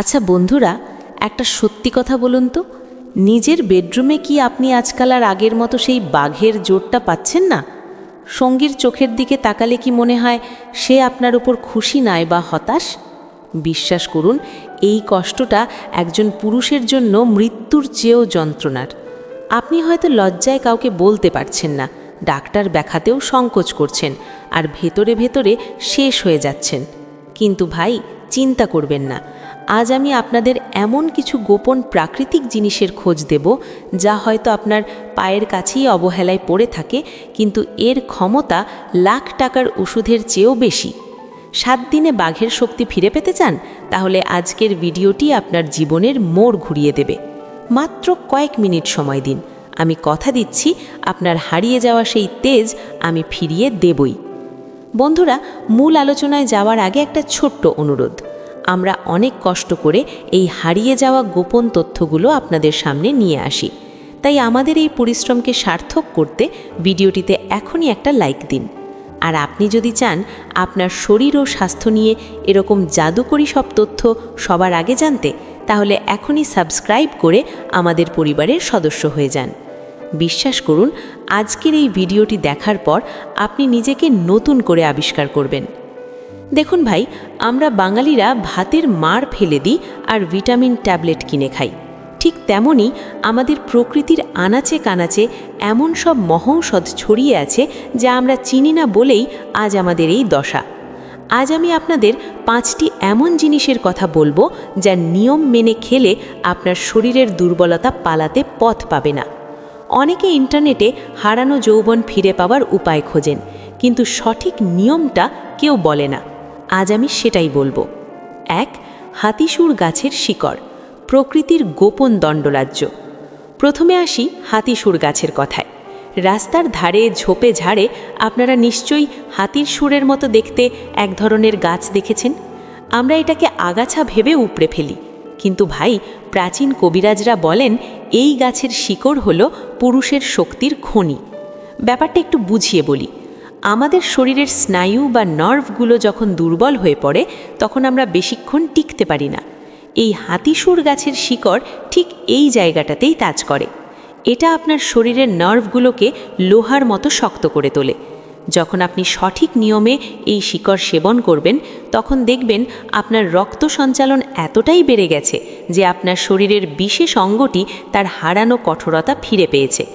আচ্ছা বন্ধুরা, একটা সত্যি কথা বলুন তো। নিজের বেডরুমে কি আপনি আজকাল আর আগের মতো সেই বাঘের জোরটা পাচ্ছেন না? সঙ্গীর চোখের দিকে তাকালে কি মনে হয় সে আপনার উপর খুশি নয় বা হতাশ? বিশ্বাস করুন, এই কষ্টটা একজন পুরুষের জন্য মৃত্যুর চেয়েও যন্ত্রণার। আপনি হয়তো লজ্জায় কাউকে বলতে পারছেন না, ডাক্তার দেখাতেও সংকোচ করছেন আর ভেতরে ভেতরে শেষ হয়ে যাচ্ছেন। কিন্তু ভাই, চিন্তা করবেন না। আজ আমি আপনাদের এমন কিছু গোপন প্রাকৃতিক জিনিসের খোঁজ দেব, যা হয়তো আপনার পায়ের কাছেই অবহেলায় পড়ে থাকে, কিন্তু এর ক্ষমতা লাখ টাকার ওষুধের চেয়েও বেশি। সাত দিনে বাঘের শক্তি ফিরে পেতে চান? তাহলে আজকের ভিডিওটি আপনার জীবনের মোড় ঘুরিয়ে দেবে। মাত্র কয়েক মিনিট সময় দিন। আমি কথা দিচ্ছি, আপনার হারিয়ে যাওয়া সেই তেজ আমি ফিরিয়ে দেবই। বন্ধুরা, মূল আলোচনায় যাওয়ার আগে একটা ছোট্ট অনুরোধ। আমরা অনেক কষ্ট করে এই হারিয়ে যাওয়া গোপন তথ্যগুলো আপনাদের সামনে নিয়ে আসি। তাই আমাদের এই পরিশ্রমকে সার্থক করতে ভিডিওটিতে এখনই একটা লাইক দিন। আর আপনি যদি চান আপনার শরীর ও স্বাস্থ্য নিয়ে এরকম জাদুকরি সব তথ্য সবার আগে জানতে, তাহলে এখনই সাবস্ক্রাইব করে আমাদের পরিবারের সদস্য হয়ে যান। বিশ্বাস করুন, আজকের এই ভিডিওটি দেখার পর আপনি নিজেকে নতুন করে আবিষ্কার করবেন। দেখুন ভাই, আমরা বাঙালিরা ভাতের মার ফেলে দিই আর ভিটামিন ট্যাবলেট কিনে খাই। ঠিক তেমনই আমাদের প্রকৃতির আনাচে কানাচে এমন সব মহৌষধ ছড়িয়ে আছে যা আমরা চিনি না বলেই আজ আমাদের এই দশা। আজ আমি আপনাদের পাঁচটি এমন জিনিসের কথা বলব যা নিয়ম মেনে খেলে আপনার শরীরের দুর্বলতা পালাতে পথ পাবে না। অনেকে ইন্টারনেটে হারানো যৌবন ফিরে পাওয়ার উপায় খোঁজেন, কিন্তু সঠিক নিয়মটা কেউ বলে না। আজ আমি সেটাই বলব। এক, হাতিসুর গাছের শিকড়, প্রকৃতির গোপন দণ্ডরাজ্য প্রথমে আসি হাতিসুর গাছের কথায়। রাস্তার ধারে, ঝোপে, ঝাড়ে আপনারা নিশ্চয়ই হাতির সুরের মতো দেখতে এক ধরনের গাছ দেখেছেন? আমরা এটাকে আগাছা ভেবে উপড়ে ফেলি। কিন্তু ভাই, প্রাচীন কবিরাজরা বলেন, এই গাছের শিকড় হল পুরুষের শক্তির খনি। ব্যাপারটা একটু বুঝিয়ে বলি। আমাদের শরীরের স্নায়ু বা নার্ভগুলো যখন দুর্বল হয়ে পড়ে, তখন আমরা বেশিক্ষণ টিকতে পারি না। এই হাতিসুর গাছের শিকড় ঠিক এই জায়গাটাতেই তাজ করে। এটা আপনার শরীরের নার্ভগুলোকে লোহার মতো শক্ত করে তোলে। যখন আপনি সঠিক নিয়মে এই শিকড় সেবন করবেন, তখন দেখবেন আপনার রক্ত সঞ্চালন এতটাই বেড়ে গেছে যে আপনার শরীরের বিশেষ অঙ্গটি তার হারানো কঠোরতা ফিরে পেয়েছে।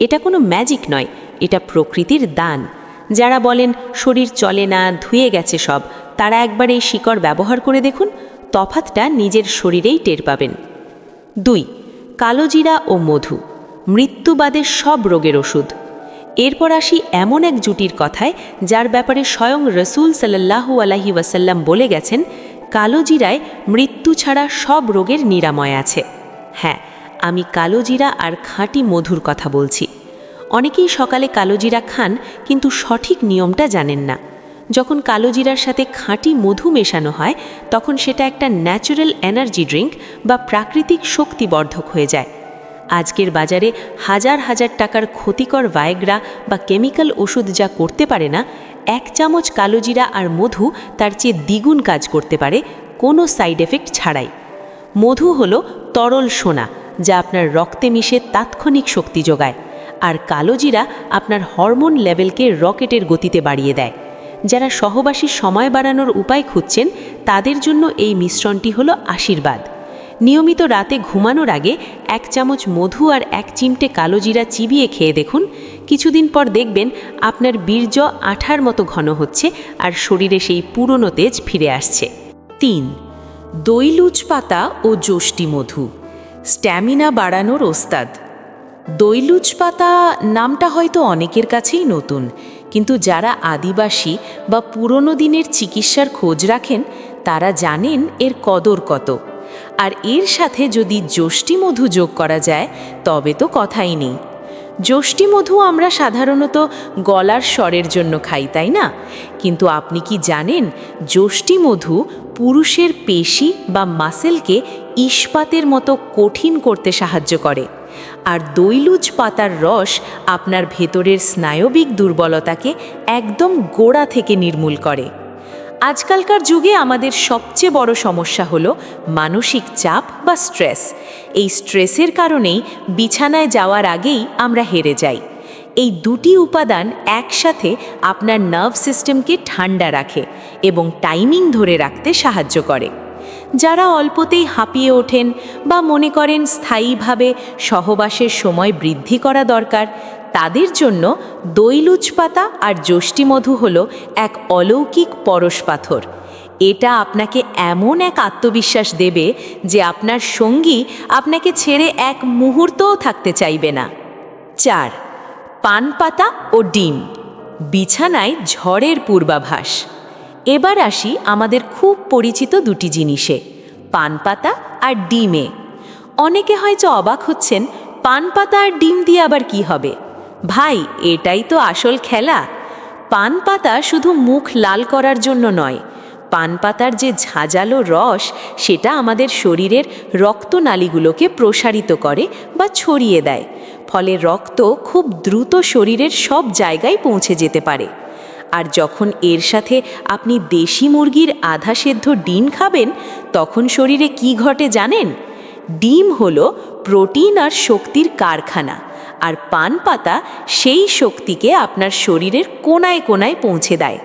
এটা কোনো ম্যাজিক নয়, এটা প্রকৃতির দান। যারা বলেন, শরীর চলে না, ধুয়ে গেছে সব, তারা একবার এই শিকড় ব্যবহার করে দেখুন, তফাতটা নিজের শরীরেই টের পাবেন। দুই কালোজিরা ও মধু মৃত্যুবাদের সব রোগের ওষুধ। এরপর আসি এমন এক জুটির কথায়, যার ব্যাপারে স্বয়ং রসুল সাল্লাহু আলাহি ওয়াসাল্লাম বলে গেছেন কালোজিরায় মৃত্যু ছাড়া সব রোগের নিরাময় আছে। হ্যাঁ আমি কালোজিরা আর খাঁটি মধুর কথা বলছি। অনেকেই সকালে কালোজিরা খান, কিন্তু সঠিক নিয়মটা জানেন না। যখন কালোজিরার সাথে খাঁটি মধু মেশানো হয়, তখন সেটা একটা ন্যাচারাল এনার্জি ড্রিঙ্ক বা প্রাকৃতিক শক্তিবর্ধক হয়ে যায়। আজকের বাজারে হাজার হাজার টাকার ক্ষতিকর ভায়গ্রা বা কেমিক্যাল ওষুধ যা করতে পারে না, এক চামচ কালোজিরা আর মধু তার চেয়ে দ্বিগুণ কাজ করতে পারে, কোনো সাইড এফেক্ট ছাড়াই। মধু হলো তরল সোনা, যা আপনার রক্তে মিশে তাৎক্ষণিক শক্তি যোগায়। আর কালোজিরা আপনার হরমোন লেভেলকে রকেটের গতিতে বাড়িয়ে দেয়। যারা সহবাসীর সময় বাড়ানোর উপায় খুঁজছেন, তাদের জন্য এই মিশ্রণটি হলো আশীর্বাদ। নিয়মিত রাতে ঘুমানোর আগে এক চামচ মধু আর এক চিমটে কালোজিরা চিবিয়ে খেয়ে দেখুন। কিছুদিন পর দেখবেন আপনার বীর্য আঠার মতো ঘন হচ্ছে আর শরীরে সেই পুরনো তেজ ফিরে আসছে। তিন দইলুচ পাতা ও যষ্টি মধু। স্ট্যামিনা বাড়ানোর ওস্তাদ। দইলুচ পাতা নামটা হয়তো অনেকের কাছেই নতুন, কিন্তু যারা আদিবাসী বা পুরনো দিনের চিকিৎসার খোঁজ রাখেন, তারা জানেন এর কদর কত। আর এর সাথে যদি যষ্টি মধু যোগ করা যায়, তবে তো কথাই নেই। যষ্টি মধু আমরা সাধারণত গলার স্বরের জন্য খাই, তাই না? কিন্তু আপনি কি জানেন যষ্টি মধু পুরুষের পেশি বা মাসেলকে ইস্পাতের মতো কঠিন করতে সাহায্য করে? আর দৈলুজ পাতার রস আপনার ভেতরের স্নায়বিক দুর্বলতাকে একদম গোড়া থেকে নির্মূল করে। আজকালকার যুগে আমাদের সবচেয়ে বড় সমস্যা হলো মানসিক চাপ বা স্ট্রেস। এই স্ট্রেসের কারণেই বিছানায় যাওয়ার আগেই আমরা হেরে যাই। এই দুটি উপাদান একসাথে আপনার নার্ভ সিস্টেমকে ঠান্ডা রাখে এবং টাইমিং ধরে রাখতে সাহায্য করে। যারা অল্পতেই হাঁপিয়ে ওঠেন বা মনে করেন স্থায়ীভাবে সহবাসের সময় বৃদ্ধি করা দরকার, তাদের জন্য দইলুচ পাতা আর যষ্টিমধু হল এক অলৌকিক পরশ পাথর। এটা আপনাকে এমন এক আত্মবিশ্বাস দেবে যে আপনার সঙ্গী আপনাকে ছেড়ে এক মুহূর্তও থাকতে চাইবে না। চার, পান পাতা ও ডিম। বিছানায় ঝড়ের পূর্বাভাস। এবার আসি আমাদের খুব পরিচিত দুটি জিনিসে পান পাতা আর ডিমে। অনেকে হয়তো অবাক হচ্ছেন পান পাতা আর ডিম দিয়ে আবার কি হবে? ভাই, এটাই তো আসল খেলা। পান পাতা শুধু মুখ লাল করার জন্য নয় পান পাতার যে ঝাঁঝালো রস, সেটা আমাদের শরীরের রক্তনালীগুলোকে প্রসারিত করে বা ছড়িয়ে দেয়, ফলে রক্ত খুব দ্রুত শরীরের সব জায়গায় পৌঁছে যেতে পারে। আর যখন এর সাথে আপনি দেশি মুরগির আধা সেদ্ধ ডিম খাবেন, তখন শরীরে কি ঘটে জানেন? ডিম হলো প্রোটিন আর শক্তির কারখানা, আর পান পাতা সেই শক্তিকে আপনার শরীরের কোনায় কোনায় পৌঁছে দেয়।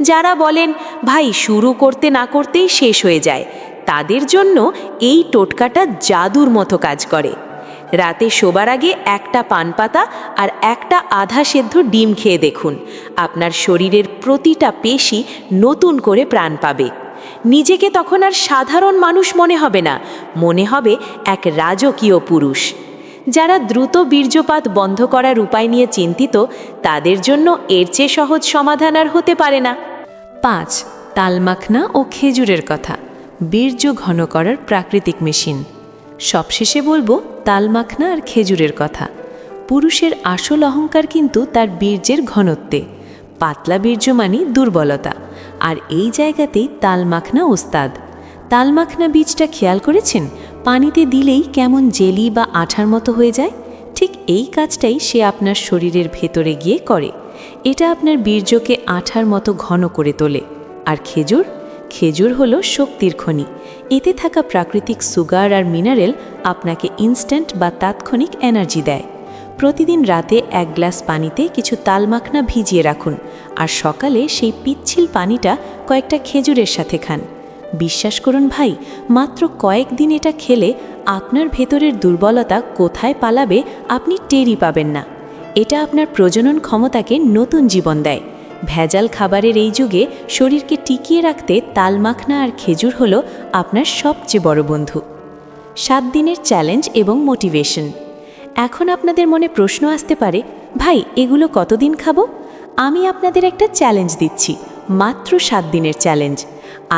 যারা বলেন, ভাই, শুরু করতে না করতেই শেষ হয়ে যায়, তাদের জন্য এই টোটকাটা জাদুর মতো কাজ করে। রাতে শোবার আগে একটা পান পাতা আর একটা আধা সেদ্ধ ডিম খেয়ে দেখুন। আপনার শরীরের প্রতিটা পেশি নতুন করে প্রাণ পাবে। নিজেকে তখন আর সাধারণ মানুষ মনে হবে না, মনে হবে এক রাজকীয় পুরুষ। যারা দ্রুত বীর্যপাত বন্ধ করার উপায় নিয়ে চিন্তিত, তাদের জন্য এর চেয়ে সহজ সমাধান আর হতে পারে না। পাঁচ, তালমাখনা ও খেজুরের কথা। বীর্য ঘন করার প্রাকৃতিক মেশিন। সবশেষে বলব তালমাখনা আর খেজুরের কথা। পুরুষের আসল অহংকার কিন্তু তার বীর্যের ঘনত্বে। পাতলা বীর্য মানে দুর্বলতা। আর এই জায়গাতেই তালমাখনা ওস্তাদ। তালমাখনা বীজটা খেয়াল করেছেন? পানিতে দিলেই কেমন জেলি বা আঠার মতো হয়ে যায়? ঠিক এই কাজটাই সে আপনার শরীরের ভেতরে গিয়ে করে। এটা আপনার বীর্যকে আঠার মতো ঘন করে তোলে। আর খেজুর? খেজুর হলো শক্তির খনি। এতে থাকা প্রাকৃতিক সুগার আর মিনারেল আপনাকে ইনস্ট্যান্ট বা তাৎক্ষণিক এনার্জি দেয়। প্রতিদিন রাতে এক গ্লাস পানিতে কিছু তালমাখনা ভিজিয়ে রাখুন আর সকালে সেই পিচ্ছিল পানিটা কয়েকটা খেজুরের সাথে খান। বিশ্বাস করুন ভাই, মাত্র কয়েকদিন এটা খেলে আপনার ভেতরের দুর্বলতা কোথায় পালাবে আপনি টেরই পাবেন না। এটা আপনার প্রজনন ক্ষমতাকে নতুন জীবন দেয়। ভেজাল খাবারের এই যুগে শরীরকে টিকিয়ে রাখতে তালমাখনা আর খেজুর হলো আপনার সবচেয়ে বড় বন্ধু। সাত দিনের চ্যালেঞ্জ এবং মোটিভেশন। এখন আপনাদের মনে প্রশ্ন আসতে পারে, ভাই, এগুলো কতদিন খাব? আমি আপনাদের একটা চ্যালেঞ্জ দিচ্ছি, মাত্র সাত দিনের চ্যালেঞ্জ।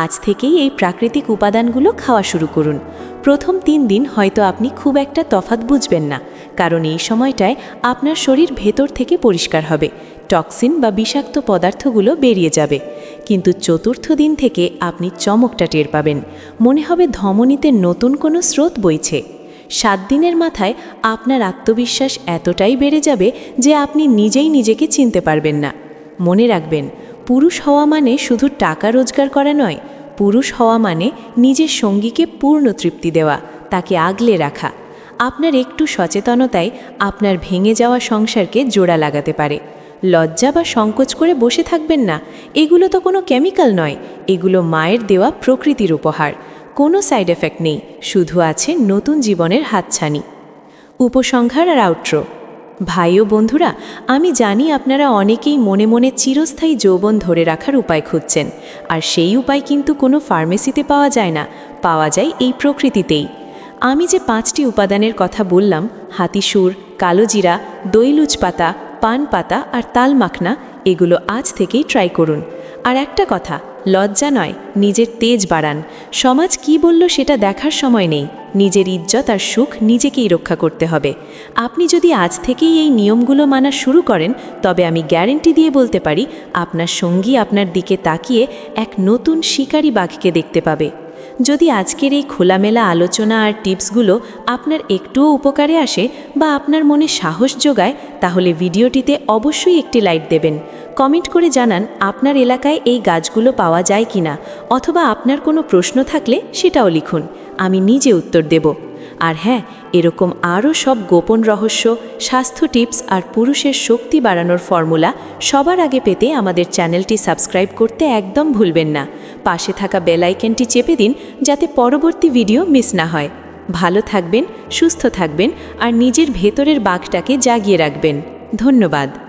আজ থেকেই এই প্রাকৃতিক উপাদানগুলো খাওয়া শুরু করুন। প্রথম তিন দিন হয়তো আপনি খুব একটা তফাত বুঝবেন না, কারণ এই সময়টায় আপনার শরীর ভেতর থেকে পরিষ্কার হবে। টক্সিন বা বিষাক্ত পদার্থগুলো বেরিয়ে যাবে। কিন্তু চতুর্থ দিন থেকে আপনি চমকটা টের পাবেন। মনে হবে ধমনীতে নতুন কোনো স্রোত বইছে। সাত দিনের মাথায় আপনার আত্মবিশ্বাস এতটাই বেড়ে যাবে যে আপনি নিজেই নিজেকে চিনতে পারবেন না। মনে রাখবেন, পুরুষ হওয়া মানে শুধু টাকা রোজগার করা নয়, পুরুষ হওয়া মানে নিজের সঙ্গীকে পূর্ণ তৃপ্তি দেওয়া, তাকে আগলে রাখা। আপনার একটু সচেতনতায় আপনার ভেঙে যাওয়া সংসারকে জোড়া লাগাতে পারে। লজ্জা বা সংকোচ করে বসে থাকবেন না। এগুলো তো কোনো কেমিক্যাল নয়। এগুলো মায়ের দেওয়া প্রকৃতির উপহার। কোনো সাইড এফেক্ট নেই। শুধু আছে নতুন জীবনের হাতছানি। উপসংহার আর আউট্রো। ভাই ও বন্ধুরা, আমি জানি আপনারা অনেকেই মনে মনে চিরস্থায়ী যৌবন ধরে রাখার উপায় খুঁজছেন। আর সেই উপায় কিন্তু কোনো ফার্মেসিতে পাওয়া যায় না। পাওয়া যায় এই প্রকৃতিতেই। আমি যে পাঁচটি উপাদানের কথা বললাম, হাতিসুর, কালোজিরা দইলুচ পাতা পান পাতা আর তাল মাখনা, এগুলো আজ থেকেই ট্রাই করুন। আর একটা কথা, লজ্জা নয়, নিজের তেজ বাড়ান। সমাজ কি বলল সেটা দেখার সময় নেই। নিজের ইজ্জত আর সুখ নিজেকেই রক্ষা করতে হবে। আপনি যদি আজ থেকেই এই নিয়মগুলো মানা শুরু করেন, তবে আমি গ্যারেন্টি দিয়ে বলতে পারি, আপনার সঙ্গী আপনার দিকে তাকিয়ে এক নতুন শিকারী বাঘকে দেখতে পাবে। যদি আজকের এই খোলামেলা আলোচনা আর টিপসগুলো আপনার একটুও উপকারে আসে বা আপনার মনে সাহস যোগায়, তাহলে ভিডিওটিতে অবশ্যই একটি লাইক দেবেন। কমেন্ট করে জানান আপনার এলাকায় এই গাছগুলো পাওয়া যায় কিনা, অথবা আপনার কোনো প্রশ্ন থাকলে সেটাও লিখুন। আমি নিজে উত্তর দেব। আর হ্যাঁ এরকম আরও সব গোপন রহস্য, স্বাস্থ্য টিপস আর পুরুষের শক্তি বাড়ানোর ফর্মুলা সবার আগে পেতে আমাদের চ্যানেলটি সাবস্ক্রাইব করতে একদম ভুলবেন না। পাশে থাকা বেল আইকনটি চেপে দিন যাতে পরবর্তী ভিডিও মিস না হয়। ভালো থাকবেন, সুস্থ থাকবেন আর নিজের ভেতরের বাঘটাকে জাগিয়ে রাখবেন। ধন্যবাদ।